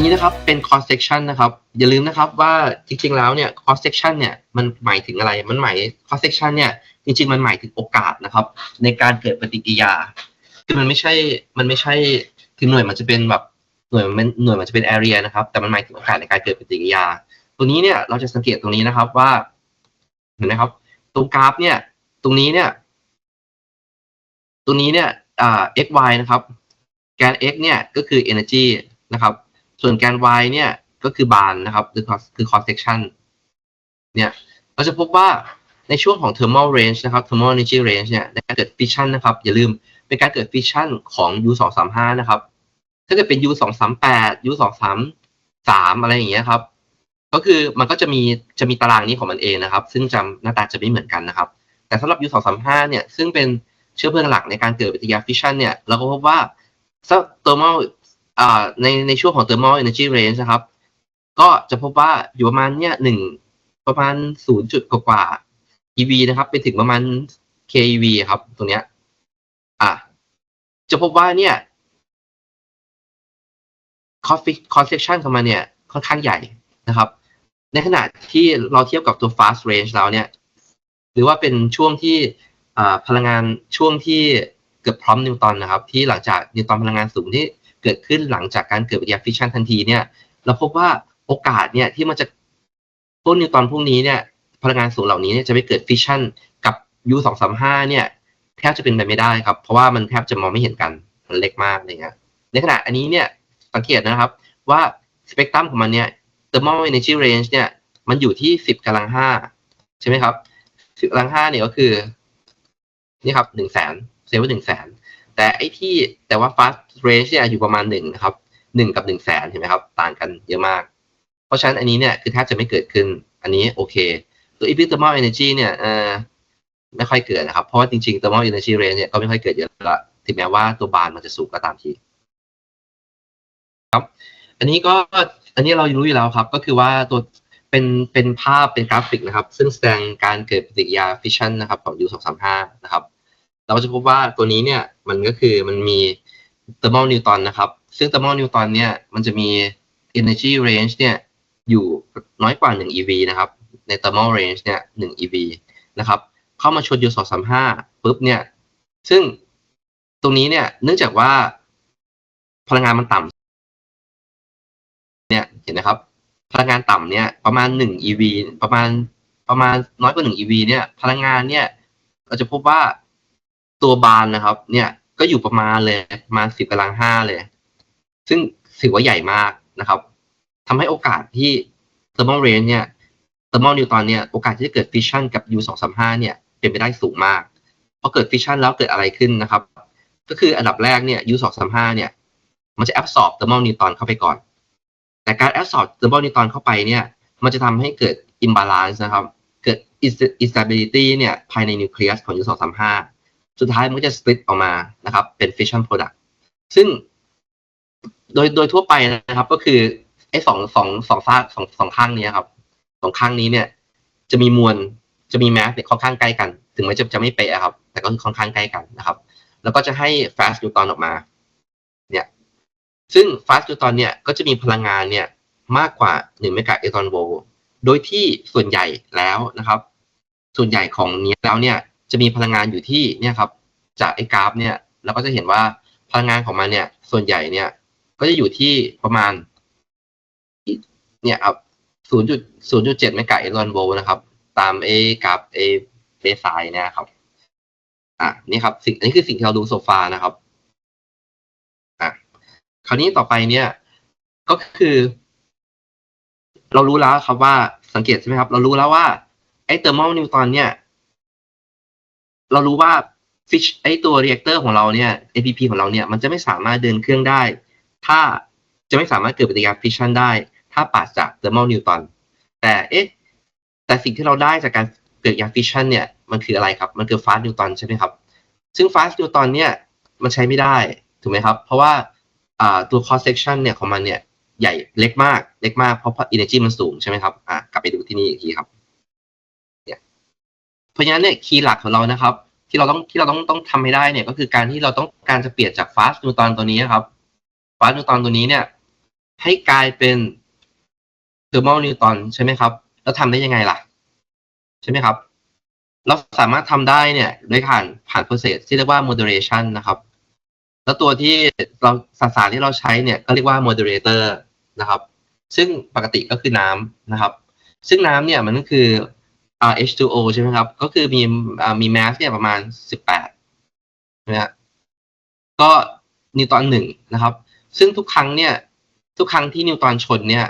นี้นะครับเป็น cross section นะครับ อย่าลืมนะครับว่าจริงๆแล้วเนี่ย cross section เนี่ยมันหมายถึงอะไรมันหมาย cross section เนี่ยจริงๆมันหมายถึงโอกาสนะครับ ในการเกิดปฏิกิริยา คือมันไม่ใช่มันไม่ใช่คือหน่วยมันจะเป็นแบบหน่วยมันหน่วยมันจะเป็น area นะครับ แต่มันหมายถึงโอกาสในการเกิดปฏิกิริยา ตัวนี้เนี่ยเราจะสังเกตตรงนี้นะครับว่าเห็นไหมครับตรงกราฟเนี่ยตรงนี้เนี่ยตรงนี้เนี่ยอ่า x y นะครับแกน x เนี่ยก็คือ energy นะครับ ส่วนแกน y เนี่ยก็คือบานนะครับคือคือ cross section เนี่ยเราจะพบว่าในช่วงของ thermal range นะครับ thermal energy range เนี่ยในการเกิด fission นะครับ อย่าลืมเป็นการเกิด fission ของ u 2 3 5นะครับ ถ้าเกิดเป็น u 2 3 8 u 2 3 3อะไรอย่างเงี้ยครับ ก็คือมันก็จะมีจะมีตารางนี้ของมันเองนะครับ ซึ่งจำหน้าตาจะไม่เหมือนกันนะครับ แต่สำหรับ u 2 3 5เนี่ยซึ่งเป็นเชื้อเพลิงหลักในการเกิดปฏิกิริยา fission เนี่ยเราก็พบว่า thermal อ่าในในช่วงของ thermal energy range นะครับ ก็จะพบว่าอยู่ประมาณเนี่ยหนึ่งประมาณศูนย์จุดกว่า EV นะครับ ไปถึงประมาณ KEV ครับตรงเนี้ย อะ จะพบว่าเนี่ย cross cross section ของมันเนี่ย ค่อนข้างใหญ่นะครับ ในขณะที่เราเทียบกับตัว fast range แล้วเนี่ย หรือว่าเป็นช่วงที่พลังงานช่วงที่เกือบพร้อมนิวตันนะครับ ที่หลังจากนิวตันพลังงานสูงที่ เกิดขึ้นหลังจากการเกิดปฏิกิริยาฟิชชันทันทีเนี่ยเราพบว่าโอกาสเนี่ยที่มันจะพวกนิวตอนพวกนี้เนี่ยพลังงานสูงเหล่านี้เนี่ยจะไปเกิดฟิชชันกับ U สองสามห้าเนี่ยแทบจะเป็นไปไม่ได้ครับ เพราะว่ามันแทบจะมองไม่เห็นกันมันเล็กมากอะไรเงี้ยในขณะอันนี้เนี่ยสังเกตนะครับว่าสเปกตรัมของมันเนี่ย thermal energy range เนี่ยมันอยู่ที่สิบกำลังห้าใช่ไหมครับสิบกำลังห้าเนี่ยก็คือนี่ครับหนึ่งแสนเซลล์หนึ่งแสน แต่ไอ้ที่แต่ว่า fast range เนี่ยอยู่ประมาณหนึ่งนะครับหนึ่งกับหนึ่งแสนเห็นไหมครับ ต่างกันเยอะมาก เพราะฉะนั้นอันนี้เนี่ยคือแทบจะไม่เกิดขึ้นอันนี้โอเค ตัว epithermal energy เนี่ยเออไม่ค่อยเกิดนะครับ เพราะว่าจริงๆ thermal energy range เนี่ยก็ไม่ค่อยเกิดเยอะละถึงแม้ว่าตัวบานมันจะสูงก็ตามทีครับ อันนี้ก็อันนี้เรารู้อยู่แล้วครับ ก็คือว่าตัวเป็นเป็นภาพเป็นกราฟิกนะครับ ซึ่งแสดงการเกิดปฏิกิริยาฟิชชันนะครับของ U 2 3 5 นะครับ เราจะพบว่าตัวนี้เนี่ยมันก็คือมันมี thermal neutron นะครับ ซึ่ง thermal neutron เนี่ยมันจะมี energy range เนี่ยอยู่น้อยกว่า 1 eV นะครับ ใน thermal range เนี่ย1 eV นะครับ เข้ามาชน U 2 3 5ปุ๊บเนี่ย ซึ่งตรงนี้เนี่ย เนื่องจากว่าพลังงานมันต่ำเนี่ย เห็นนะครับ พลังงานต่ำเนี่ย ประมาณ 1 eV ประมาณ ประมาณน้อยกว่า 1 eV เนี่ย พลังงานเนี่ย เราจะพบว่า ตัวบานนะครับ เนี่ยก็อยู่ประมาณเลยประมาณสิบกำลังห้าเลย ซึ่งถือว่าใหญ่มากนะครับทำให้โอกาสที่ thermal range เนี่ย thermal neutron เนี่ยโอกาสที่จะเกิด fission กับ U 2 3 5เนี่ยเป็นไปได้สูงมากพอเกิด fission แล้วเกิดอะไรขึ้นนะครับ ก็คืออันดับแรกเนี่ย U 2 3 5เนี่ย มันจะ absorb thermal neutron เข้าไปก่อน แต่การ absorb thermal neutron เข้าไปเนี่ย มันจะทำให้เกิด imbalance นะครับ เกิด instability เนี่ยภายในนิวเคลียสของ U 2 3 5สุ สุดท้ายมันก็จะ split ออกมานะครับ เป็น fission product ซึ่งโดยโดยทั่วไปนะครับ ก็คือไอ้สองสองสองฟากสองสองข้างนี้ครับสองข้างนี้เนี่ย จะมีมวลจะมีแมสเนี่ยค่อนข้างใกล้กัน ถึงแม้จะจะไม่เป๊ะครับ แต่ก็คือค่อนข้างใกล้กันนะครับ แล้วก็จะให้ fast neutron ออกมา เนี่ย ซึ่ง fast neutron เนี่ยก็จะมีพลังงานเนี่ยมากกว่า1เมกะอิเล็กตรอนโวลต์โดยที่ส่วนใหญ่แล้วนะครับ ส่วนใหญ่ของนี้แล้วเนี่ย จะมีพลังงานอยู่ที่เนี่ยครับจากไอ้กราฟเนี่ยเราก็จะเห็นว่าพลังงานของมันเนี่ย ส่วนใหญ่เนี่ย ก็จะอยู่ที่ประมาณ เนี่ยครับศูนย์จุดศูนย์จุดเจ็ดเมกะอิเล็กตรอนโวลต์นะครับ ตามเอกราฟเอเบสไซน์เนี่ยครับ อะนี่ครับสิ่งอันนี้คือสิ่งที่เราดูโซฟานะครับอะคราวนี้ต่อไปเนี่ย ก็คือ เรารู้แล้วครับว่าสังเกตใช่ไหมครับ เรารู้แล้วว่าไอ้เทอร์มอลนิวตอนเนี่ย เรารู้ว่าฟิชไอตัวเรียกเตอร์ของเราเนี่ย APP ของเราเนี่ยมันจะไม่สามารถเดินเครื่องได้ ถ้าจะไม่สามารถเกิดปฏิกิริยาฟิชชันได้ ถ้าปราศจากเทอร์มอลนิวตอนแต่เอ๊ะแต่สิ่งที่เราได้จากการเกิดยาฟิชชันเนี่ยมันคืออะไรครับ มันคือฟาสต์นิวตอนใช่ไหมครับ ซึ่งฟาสต์นิวตอนเนี่ยมันใช้ไม่ได้ถูกไหมครับ เพราะว่าตัว cross section เนี่ยของมันเนี่ยใหญ่เล็กมากเล็กมากเพราะ energy มันสูงใช่ไหมครับอะกลับไปดูที่นี่อีกทีครับ เพราะฉะนั้นเนี่ยคีย์หลักของเรานะครับ ที่เราต้องที่เราต้องต้องทำให้ได้เนี่ยก็คือการที่เราต้องการจะเปลี่ยนจาก fast neutron ตัวนี้ครับ fast neutron ตัวนี้เนี่ย ให้กลายเป็นเทอร์โมนิวตันใช่ไหมครับ แล้วทำได้ยังไงล่ะ ใช่ไหมครับ เราสามารถทำได้เนี่ยด้วยการผ่าน process ที่เรียกว่า moderation นะครับ แล้วตัวที่เราสสารที่เราใช้เนี่ยก็เรียกว่า moderator นะครับ ซึ่งปกติก็คือน้ำนะครับ ซึ่งน้ำเนี่ยมันก็คือ อ่า H2O ใช่ไหมครับ ก็คือมีอ่ามี mass เนี่ยประมาณ18นะฮะก็นิวตอนหนึ่งนะครับ ซึ่งทุกครั้งเนี่ยทุกครั้งที่นิวตอนชนเนี่ย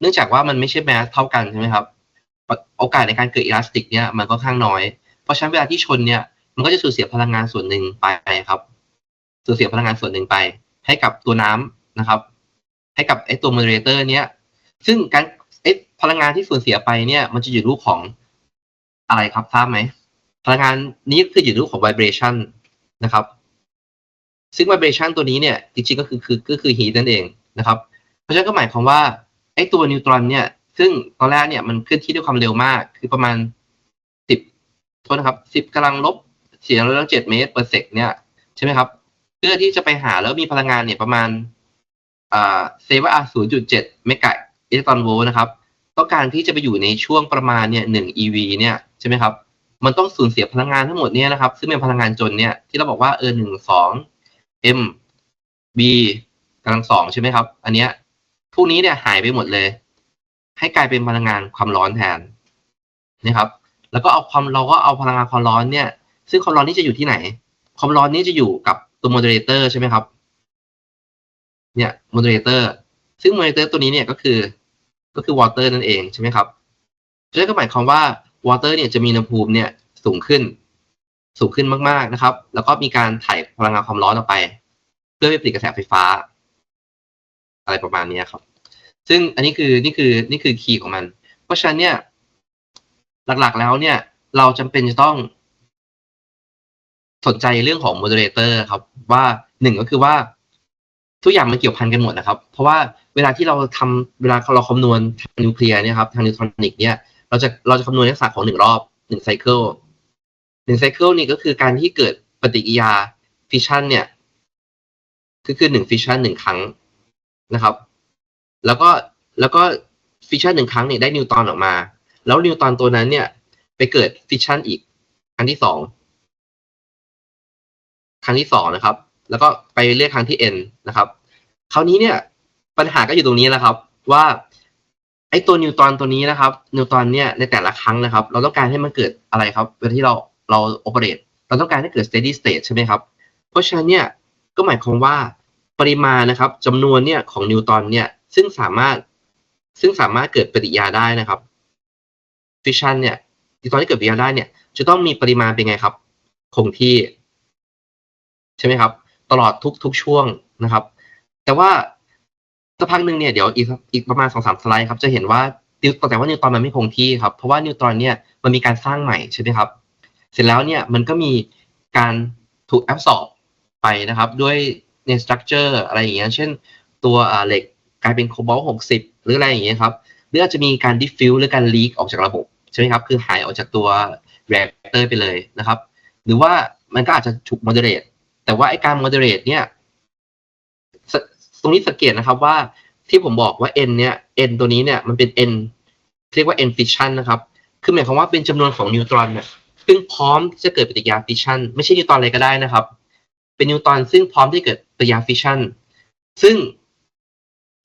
เนื่องจากว่ามันไม่ใช่แมสเท่ากันใช่ไหมครับ โอกาสในการเกิดอิลาสติกเนี่ยมันก็ค่อนข้างน้อย เพราะฉะนั้นเวลาที่ชนเนี่ย มันก็จะสูญเสียพลังงานส่วนหนึ่งไปครับ สูญเสียพลังงานส่วนหนึ่งไป ให้กับตัวน้ำนะครับ ให้กับไอ้ตัวโมเดเลเตอร์เนี่ย ซึ่งการไอ้พลังงานที่สูญเสียไปเนี่ย มันจะอยู่รูปของ อะไรครับทราบไหมพลังงานนี้คืออยู่รูปของ vibration นะครับ ซึ่ง vibration ตัวนี้เนี่ยจริงๆก็คือคือก็คือ heat นั่นเองนะครับ เพราะฉะนั้นก็หมายความว่าไอ้ตัวนิวตรอนเนี่ย ซึ่งตอนแรกเนี่ยมันเคลื่อนที่ด้วยความเร็วมาก คือประมาณสิบโทษนะครับสิบกำลังลบเสียงร้อยเจ็ดเมตรเปอร์เซกเนี่ยใช่ไหมครับเพื่อที่จะไปหาแล้วมีพลังงานเนี่ยประมาณอ่าเซว่าศูนย์จุดเจ็ดเมกะอิเล็กตรอนโวลต์นะครับ ต้องการที่จะไปอยู่ในช่วงประมาณเนี่ยหนึ่ง EV เนี่ย ใช่ไหมครับ มันต้องสูญเสียพลังงานทั้งหมดเนี่ยนะครับ ซึ่งเป็นพลังงานจนเนี่ยที่เราบอกว่าเออหนึ่งสอง M B กำลังสองใช่ไหมครับ อันเนี้ยพวกนี้เนี่ยหายไปหมดเลย ให้กลายเป็นพลังงานความร้อนแทนนะครับ แล้วก็เอาความเราก็เอาพลังงานความร้อนเนี่ย ซึ่งความร้อนนี่จะอยู่ที่ไหน ความร้อนนี่จะอยู่กับตัวโมเดเลเตอร์ใช่ไหมครับ เนี่ยโมเดเลเตอร์ซึ่งโมเดเลเตอร์ตัวนี้เนี่ยก็คือ ก็คือวอเตอร์นั่นเองใช่ไหมครับนั่นก็หมายความว่า วอเตอร์เนี่ยจะมีอุณหภูมิเนี่ยสูงขึ้น สูงขึ้นมากๆนะครับ แล้วก็มีการถ่ายพลังงานความร้อนออกไป เพื่อไปผลิตกระแสไฟฟ้า อะไรประมาณนี้ครับ ซึ่งอันนี้คือนี่คือนี่คือคีย์ของมัน เพราะฉะนั้นเนี่ย หลักๆแล้วเนี่ย เราจำเป็นจะต้องสนใจเรื่องของโมเดเลเตอร์ครับ ว่าหนึ่งก็คือว่าทุกอย่างมันเกี่ยวพันกันหมดนะครับ เพราะว่าเวลาที่เราทำเวลาเราคำนวณทางนิวเคลียร์เนี่ยครับทางนิวทรอนิกเนี่ย เราจะเราจะคำนวณลักษณะของหนึ่งรอบหนึ่งไซเคิลหนึ่งไซเคิลนี่ก็คือการที่เกิดปฏิกิริยาฟิชชันเนี่ย ก็คือหนึ่งฟิชชันหนึ่งครั้งนะครับ แล้วก็แล้วก็ฟิชชันหนึ่งครั้งเนี่ยได้นิวตรอนออกมา แล้วนิวตรอนตัวนั้นเนี่ย ไปเกิดฟิชชันอีกครั้งที่สองครั้งที่สองนะครับ แล้วก็ไปเรียกครั้งที่ n นะครับ คราวนี้เนี่ย ปัญหาก็อยู่ตรงนี้แหละครับ ว่า ไอ้ตัวนิวตรอนตัวนี้นะครับ นิวตรอนเนี่ยในแต่ละครั้งนะครับ เราต้องการให้มันเกิดอะไรครับเวลาที่เราเราโอเปเรตเราต้องการให้เกิด steady state ใช่ไหมครับ เพราะฉะนั้นเนี่ยก็หมายความว่าปริมาณนะครับจำนวนเนี่ยของนิวตรอนเนี่ยซึ่งสามารถซึ่งสามารถเกิดปฏิกิริยาได้นะครับฟิชชันเนี่ยนิวตรอนที่เกิดปฏิกิริยาได้เนี่ย จะต้องมีปริมาณเป็นไงครับ คงที่ ใช่ไหมครับ ตลอดทุกทุกช่วงนะครับ แต่ว่า สักพักหนึ่งเนี่ยเดี๋ยวอีกอีกประมาณสองสามสไลด์ครับจะเห็นว่านิวแต่ว่านิวตรอนมันไม่คงที่ครับเพราะว่านิวตรอนเนี่ยมันมีการสร้างใหม่ใช่ไหมครับ เสร็จแล้วเนี่ยมันก็มีการถูกแอบสอบไปนะครับ ด้วยในสตรัคเจอร์อะไรอย่างเงี้ยเช่น ตัวเหล็กกลายเป็นโคบอลต์หกสิบหรืออะไรอย่างเงี้ยครับหรืออาจจะมีการดิฟฟิวหรือการลีกออกจากระบบใช่ไหมครับคือหายออกจากตัวเรคเตอร์ไปเลยนะครับ หรือว่ามันก็อาจจะถูกโมเดเลตแต่ว่าไอการโมเดเลตเนี่ย รงนี้สังเกตนะครับว่าที่ผมบอกว่า n เนี่ย n ตัวนี้เนี่ยมันเป็น n เรียกว่า n fission นะครับ คือหมายความว่าเป็นจำนวนของนิวตรอนเนี่ยซึ่งพร้อมจะเกิดปฏิกิริยาฟิชชันไม่ใช่นิวตรอนอะไรก็ได้นะครับ เป็นนิวตรอนซึ่งพร้อมที่เกิดปฏิกิริยาฟิชชันซึ่ง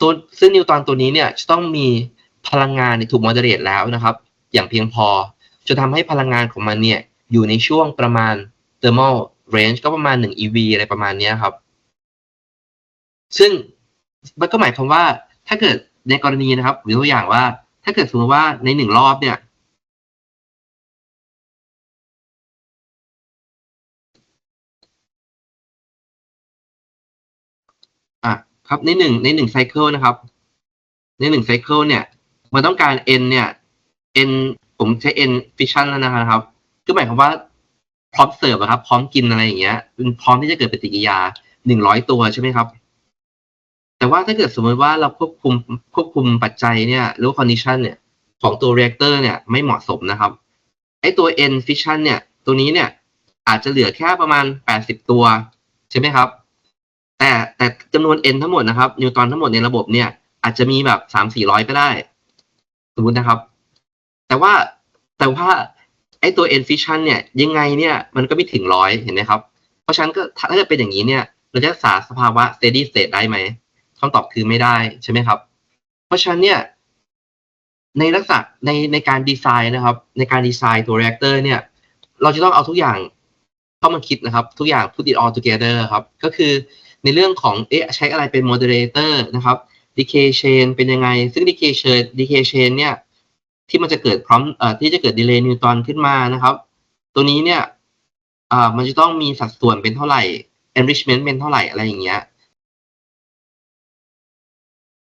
ตัวซึ่งนิวตรอนตัวนี้เนี่ยจะต้องมีพลังงานถูกมเดเลตแล้วนะครับ อย่างเพียงพอจะทำให้พลังงานของมันเนี่ยอยู่ในช่วงประมาณ thermal range ก็ประมาณ 1 eV อะไรประมาณนี้ครับ ซึ่งมันก็หมายความว่า ถ้าเกิดในกรณีนะครับหรือตัวอย่างว่า ถ้าเกิดสมมติว่าในหนึ่งรอบเนี่ย อะครับในหนึ่งในหนึ่งไซเคิลนะครับ ในหนึ่งไซเคิลเนี่ย มันต้องการ n เนี่ย n ผมใช้ n fission แล้วนะครับก็หมายความว่าพร้อมเสิร์ฟครับ พร้อมกินอะไรอย่างเงี้ยเป็นพร้อมที่จะเกิดปฏิกิริยาหนึ่งร้อยตัวใช่ไหมครับ แต่ว่าถ้าเกิดสมมติว่าเราควบคุมควบคุมปัจจัยเนี่ยหรือ condition เนี่ยของตัว reactor เนี่ยไม่เหมาะสมนะครับไอตัว n fission เนี่ยตัวนี้เนี่ยอาจจะเหลือแค่ประมาณแปดสิบตัวใช่ไหมครับ แต่แต่จำนวน n ทั้งหมดนะครับนิวตรอนทั้งหมดในระบบเนี่ยอาจจะมีแบบสามสี่ร้อยก็ได้ สมมตินะครับ แต่ว่าแต่ว่าไอตัว n fission เนี่ยยังไงเนี่ยมันก็ไม่ถึงร้อยเห็นไหมครับ เพราะฉะนั้นก็ถ้าถ้าเกิดเป็นอย่างนี้เนี่ย เราจะรักษาสภาวะ steady state ได้ไหม คำตอบคือไม่ได้ใช่ไหมครับ เพราะฉะนั้นเนี่ย ในลักษณะในในการดีไซน์นะครับ ในการดีไซน์ตัว reactor เนี่ย เราจะต้องเอาทุกอย่างเข้ามาคิดนะครับ ทุกอย่าง put it all together ครับ ก็คือในเรื่องของเอ๊ะใช้อะไรเป็น moderator นะครับ decay chain เป็นยังไง ซึ่ง decay chain decay chain เนี่ย ที่มันจะเกิดพร้อมเอ่อที่จะเกิด delay นิวตอนขึ้นมานะครับ ตัวนี้เนี่ยอ่ามันจะต้องมีสัดส่วนเป็นเท่าไหร่ enrichment เป็นเท่าไหร่อะไรอย่างเงี้ย